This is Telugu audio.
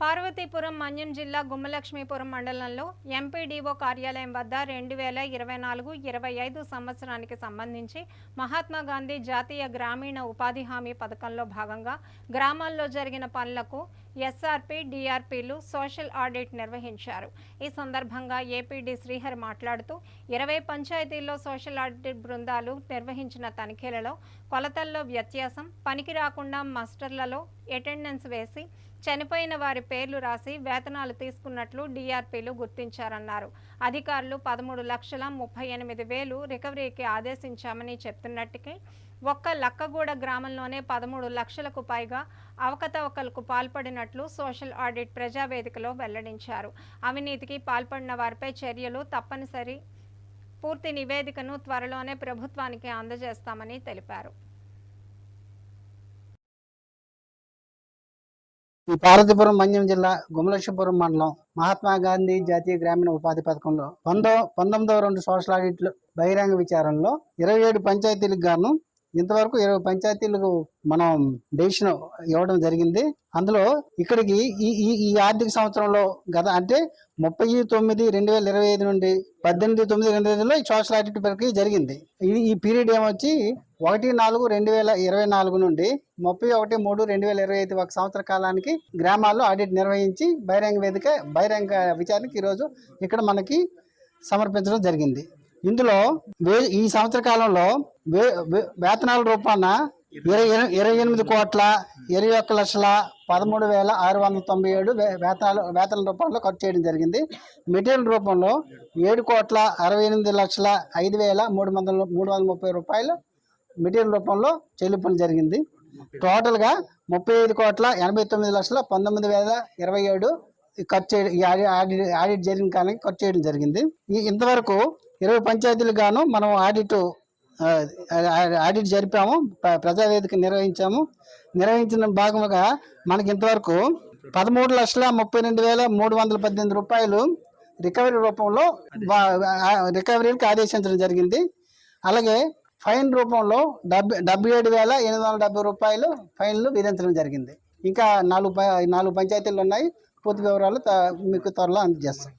పార్వతీపురం మన్యం జిల్లా గుమ్మలక్ష్మీపురం మండలంలో ఎంపీడీఓ కార్యాలయం వద్ద రెండు వేల ఇరవై నాలుగు ఇరవై ఐదు సంవత్సరానికి సంబంధించి మహాత్మా గాంధీ జాతీయ గ్రామీణ ఉపాధి హామీ పథకంలో భాగంగా గ్రామాల్లో జరిగిన పనులకు ఎస్ఆర్పి డిఆర్పీలు సోషల్ ఆడిట్ నిర్వహించారు. ఈ సందర్భంగా ఏపీడి శ్రీహర్ మాట్లాడుతూ ఇరవై పంచాయతీల్లో సోషల్ ఆడిట్ బృందాలు నిర్వహించిన తనిఖీలలో కొలతల్లో వ్యత్యాసం పనికి రాకుండా మాస్టర్లలో అటెండెన్స్ వేసి చనిపోయిన వారి పేర్లు రాసి వేతనాలు తీసుకున్నట్లు డిఆర్పీలు గుర్తించారన్నారు. అధికారులు పదమూడు లక్షల ముప్పై ఎనిమిది వేలు రికవరీకి ఆదేశించామని చెప్తున్నట్టుకే ఒక్క లక్కగూడ గ్రామంలోనే పదమూడు లక్షలకు పైగా అవకతవకలకు పాల్పడినట్లు సోషల్ ఆడిట్ ప్రజావేదికలో వెల్లడించారు. అవినీతికి పాల్పడిన వారిపై చర్యలు తప్పనిసరి. పూర్తి నివేదికను త్వరలోనే ప్రభుత్వానికి అందజేస్తామని తెలిపారు. ఈ పార్వతీపురం మన్యం జిల్లా గుమలక్షపురం మండలం మహాత్మా గాంధీ జాతీయ గ్రామీణ ఉపాధి పథకంలో పందో పంతొమ్మిదవ రెండు సోషల్ ఆడిట్లు బహిరంగ విచారణలో ఇరవై ఏడు పంచాయతీలకు గాను ఇంతవరకు ఇరవై పంచాయతీలకు మనం డెసిషన్ ఇవ్వడం జరిగింది. అందులో ఇక్కడికి ఈ ఈ ఈ ఆర్థిక సంవత్సరంలో గత అంటే ముప్పై తొమ్మిది రెండు వేల ఇరవై ఐదు నుండి పద్దెనిమిది తొమ్మిది రెండు ఐదులో ఈ సోషల్ ఆడిట్ ప్రక్రియ జరిగింది. ఇది ఈ పీరియడ్ ఏమొచ్చి ఒకటి నాలుగు రెండు వేల ఇరవై నాలుగు నుండి ముప్పై ఒకటి మూడు రెండు వేల ఇరవై ఐదు ఒక సంవత్సర కాలానికి గ్రామాల్లో ఆడిట్ నిర్వహించి బహిరంగ వేదిక బహిరంగ విచారణకి ఈరోజు ఇక్కడ మనకి సమర్పించడం జరిగింది. ఇందులో వే ఈ సంవత్సర కాలంలో వే వేతనాల రూపాన ఇరవై ఇరవై ఎనిమిది కోట్ల ఇరవై ఒక్క లక్షల పదమూడు వేల ఆరు వందల తొంభై ఏడు వేతనాలు వేతన రూపంలో ఖర్చు చేయడం జరిగింది. మెటీరియల్ రూపంలో ఏడు కోట్ల అరవై ఎనిమిది లక్షల ఐదు వేల మూడు వందల మూడు వందల ముప్పై రూపాయలు మెటీరియల్ రూపంలో చెల్లింపులు జరిగింది. టోటల్గా ముప్పై ఐదు కోట్ల ఎనభై తొమ్మిది లక్షల పంతొమ్మిది వేల ఇరవై ఏడు కట్ ఖర్చు చేయడం ఆడిట్ ఆడిట్ జరిగిన కాలానికి ఖర్చు చేయడం జరిగింది. ఇంతవరకు ఇరవై పంచాయతీలకు గాను మనం ఆడిట్ ఆడిట్ జరిపాము ప్రజావేదిక నిర్వహించాము. నిర్వహించిన భాగంగా మనకి ఇంతవరకు పదమూడు లక్షల ముప్పై రెండు వేల మూడు వందల పద్దెనిమిది రూపాయలు రికవరీ రూపంలో రికవరీకి ఆదేశించడం జరిగింది. అలాగే ఫైన్ రూపంలో డెబ్బై డెబ్బై ఏడు వేల ఎనిమిది వందల డెబ్బై రూపాయలు ఫైన్లు విధించడం జరిగింది. ఇంకా నాలుగు ప- నాలుగు పంచాయతీలు ఉన్నాయి. పూర్తి వివరాలు మీకు త్వరలో అందజేస్తాం.